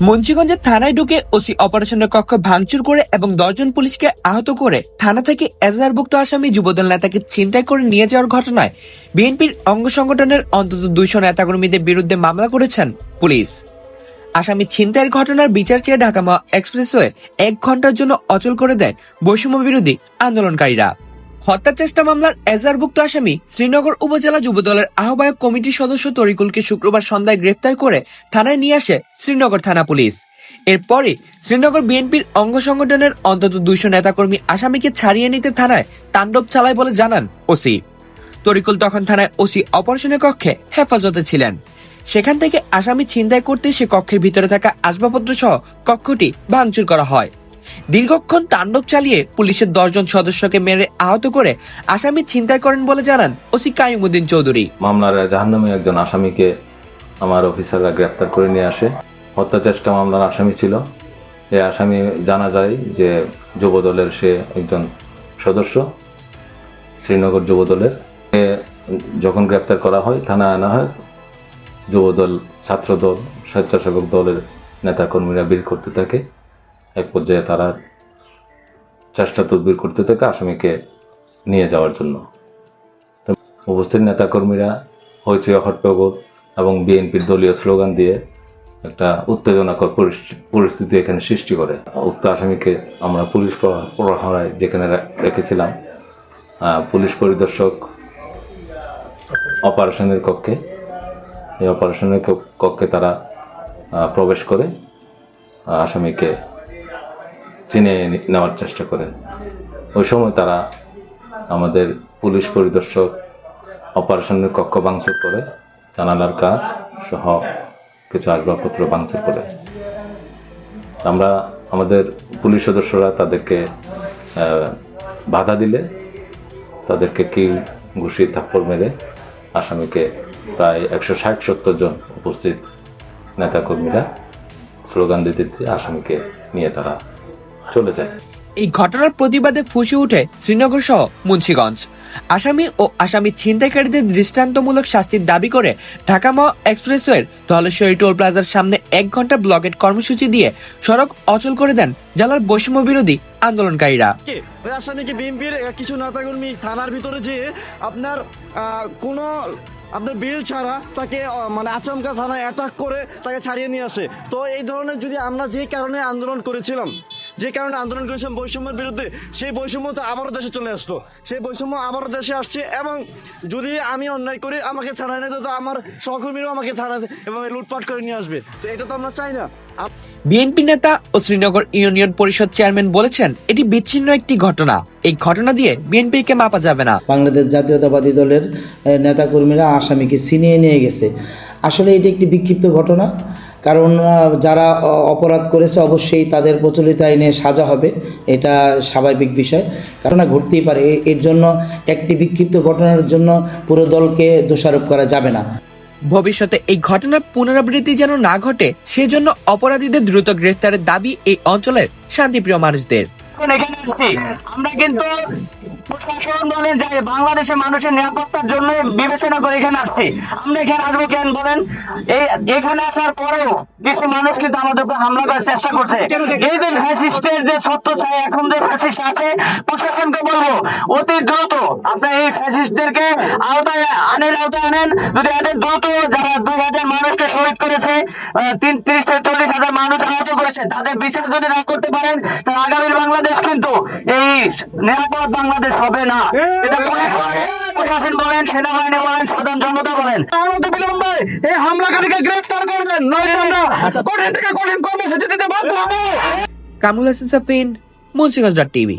মুন্সিগঞ্জের থানায় ঢুকে ওসি অপারেশনের কক্ষ ভাঙচুর করে এবং দশজন পুলিশকে আহত করে থানা থেকে এজাহারভুক্ত আসামি যুবদল নেতাকে ছিনতাই করে নিয়ে যাওয়ার ঘটনায় বিএনপির অঙ্গ সংগঠনের অন্তত দুইশো নেতাকর্মীদের বিরুদ্ধে মামলা করেছেন পুলিশ। আসামি ছিনতাইয়ের ঘটনার বিচার চেয়ে ঢাকা মা এক্সপ্রেসওয়ে এক ঘণ্টার জন্য অচল করে দেয় বৈষম্য বিরোধী আন্দোলনকারীরা। হত্যা চেষ্টা মামলার এজারভুক্ত আসামি শ্রীনগর উপজেলা যুবদলের আহ্বায়ক কমিটির সদস্য তরিকুলকে শুক্রবার সন্ধ্যায় গ্রেফতার করে থানায় নিয়ে আসে শ্রীনগর থানা পুলিশ। এরপরে শ্রীনগর বিএনপির অঙ্গ সংগঠনের অন্তত দুইশো নেতাকর্মী আসামিকে ছাড়িয়ে নিতে থানায় তাণ্ডব চালায় বলে জানান ওসি। তরিকুল তখন থানায় ওসি অপারেশনের কক্ষে হেফাজতে ছিলেন। সেখান থেকে আসামি ছিনতাই করতে সে কক্ষের ভিতরে থাকা আসবাবপত্র সহ কক্ষটি ভাঙচুর করা হয়। দীর্ঘক্ষণ তাণ্ডব চালিয়ে পুলিশের দশজন সদস্যকে মেরে আহত করে আসামি ছিনতাই করেন বলে জানান ওসি কাইমুদ্দিন চৌধুরী। মামলার জাহান্নামে একজন আসামিকে আমার অফিসাররা গ্রেপ্তার করে নিয়ে আসে। হত্যা চেষ্টা মামলার আসামি ছিল। এই আসামি জানা যায় যে যুবদলের সে একজন সদস্য, শ্রীনগর যুবদলের। যখন গ্রেপ্তার করা হয়, থানায় আনা হয়, যুবদল, ছাত্রদল, স্বেচ্ছাসেবক দলের নেতাকর্মীরা ভিড় করতে থাকে। এক পর্যায়ে তারা চেষ্টা তদবির করতে থাকে আসামিকে নিয়ে যাওয়ার জন্য। উপস্থিত নেতাকর্মীরা, হইচই হট্টগোল এবং বিএনপির দলীয় স্লোগান দিয়ে একটা উত্তেজনাকর পরিস্থিতি- এখানে সৃষ্টি করে। উক্ত আসামিকে আমরা পুলিশ প্রহা- প্রহরায় যেখানে রেখেছিলাম পুলিশ পরিদর্শক অপারেশনের কক্ষে। এই অপারেশনের কক্ষে তারা প্রবেশ করে আসামিকে চিনে নেওয়ার চেষ্টা করেন। ওই সময় তারা আমাদের পুলিশ পরিদর্শক অপারেশনের কক্ষ ভাঙচুর করে, জানালার কাজ সহ কিছু আসবাবপত্র ভাঙচুর করে। আমরা আমাদের পুলিশ সদস্যরা তাদেরকে বাধা দিলে তাদেরকে কিল, ঘুষি, থাপ্পড় মেরে আসামিকে প্রায় একশো ষাট সত্তর জন উপস্থিত নেতাকর্মীরা স্লোগান দিতে দিতে আসামিকে নিয়ে তারা চলে যায়। এই ঘটনার প্রতিবাদে ফুসে ওঠে শ্রীনগর সহ মুন্সিগঞ্জ। আসামি ও আসামি ছিনতাইকারীদের দৃষ্টান্তমূলক শাস্তির দাবি করে ঢাকা মহ এক্সপ্রেসওয়ের ধলেশ্বরী টোল প্লাজার সামনে এক ঘণ্টা ব্লকেট কর্মসূচি দিয়ে সড়ক অচল করে দেন জেলার বৈষম্য বিরোধী আন্দোলনকারীরা। আসামিকে বিএনপির কিছু নেতাকর্মী থানার ভিতরে যে আপনার আহ, কোনো আপনার বিল ছাড়া তাকে মানে আচমকা থানায় অ্যাটাক করে তাকে ছাড়িয়ে নিয়ে আসে। তো এই ধরনের যদি আমরা যে কারণে আন্দোলন করেছিলাম যে কারণে আন্দোলন করেছিলাম বৈষম্যের বিরুদ্ধে সেই বৈষম্য তো আবারও দেশে চলে আসলো। সেই বৈষম্য আবারও দেশে আসছে এবং যদি আমি অন্যায় করি আমাকে ছাড়াই না তো আমার সহকর্মীরাও আমাকে ছাড়া এবং লুটপাট করে নিয়ে আসবে। তো এটা তো আমরা চাই না। আপ- বিএনপি নেতা ও শ্রীনগর ইউনিয়ন পরিষদ চেয়ারম্যান বলেছেন এটি বিচ্ছিন্ন একটি ঘটনা। এই ঘটনা দিয়ে বিএনপিকে মাপা যাবে না। বাংলাদেশ জাতীয়তাবাদী দলের নেতাকর্মীরা আসামিকে ছিনিয়ে নিয়ে গেছে। আসলে এটি একটি বিক্ষিপ্ত ঘটনা। কারণ যারা অপরাধ করেছে অবশ্যই তাদের প্রচলিত আইনে সাজা হবে। এটা স্বাভাবিক বিষয়। কারণ ঘটতেই পারে। এর জন্য একটি বিক্ষিপ্ত ঘটনার জন্য পুরো দলকে দোষারোপ করা যাবে না। ভবিষ্যতে এই ঘটনার পুনরাবৃত্তি যেন না ঘটে, সেজন্য অপরাধীদের দ্রুত গ্রেফতারের দাবি এই অঞ্চলের শান্তিপ্রিয় মানুষদের। এখন আসছি আমরা কিন্তু প্রশাসন বলেন যে বাংলাদেশের মানুষের নিরাপত্তার জন্য বিবেচনা করে এখানে আসছি। আমরা এখানে আসব কেন বলেন? এই এখানে আসার পরেও কিছু মানুষ কিন্তু আমাদের উপর হামলা করার চেষ্টা করছে। এই যে ফ্যাসিস্টের যে সত্য চাই এখন যে ফ্যাসিস্ট আছে, প্রশাসনকে বলব, অতি দ্রুত আপনার এই ফ্যাসিস্টদেরকে আওতায় আনের আওতায় আনেন। যদি এদের দ্রুত যারা দুই হাজার মানুষকে শহীদ করেছে তিন, তিরিশ থেকে চল্লিশ হাজার মানুষ আহত করেছে, তাদের বিচার যদি না করতে পারেন, তাহলে আগামীর বাংলাদেশ কিন্তু এই নিরাপদ বাংলাদেশ হবে না। প্রশাসন বলেন, সেনাবাহিনী বলেন, সাধারণ জনতা বলেন। এই হামলাকারীকে গ্রেফতার করবেন। আমরা কঠিন থেকে কঠিন কর্মসূচি দিতে বাধ্য হবে। কামরুল হাসান সাফিন, মুন্সিগঞ্জ টিভি।